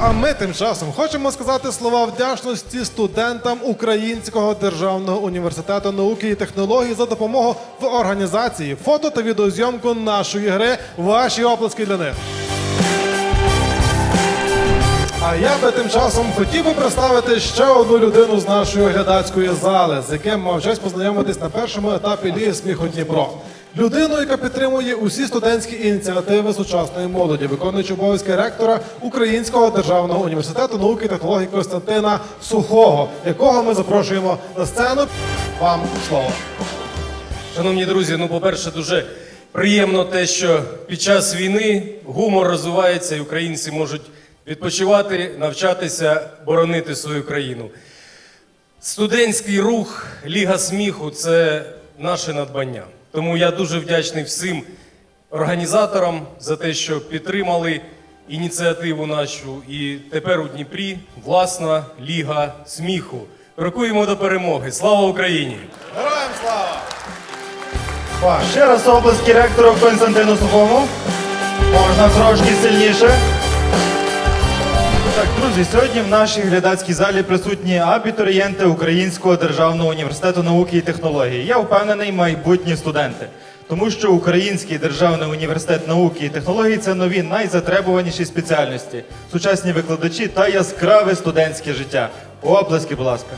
А ми тим часом хочемо сказати слова вдячності студентам Українського державного університету науки і технологій за допомогу в організації фото та відеозйомку нашої гри. Ваші оплески для них. А я би тим часом хотів би представити ще одну людину з нашої глядацької зали, з яким мав честь познайомитись на першому етапі Ліги сміху Дніпро. Людину, яка підтримує усі студентські ініціативи сучасної молоді, виконуючи обов'язки ректора Українського державного університету науки і технологій Костянтина Сухого, якого ми запрошуємо на сцену. Вам слово. Шановні друзі, ну по-перше, дуже приємно те, що під час війни гумор розвивається і українці можуть відпочивати, навчатися, боронити свою країну. Студентський рух Ліга сміху це наше надбання. Тому я дуже вдячний всім організаторам за те, що підтримали ініціативу нашу. І тепер у Дніпрі власна Ліга сміху. Крокуємо до перемоги. Слава Україні! Героям слава! Ще раз обласки ректору Константину Сухому. Можна трошки сильніше. Друзі, сьогодні в нашій глядацькій залі присутні абітурієнти Українського державного університету науки і технології. Я впевнений, майбутні студенти. Тому що Український державний університет науки і технологій це нові найзатребуваніші спеціальності, сучасні викладачі та яскраве студентське життя. Оплески, будь ласка.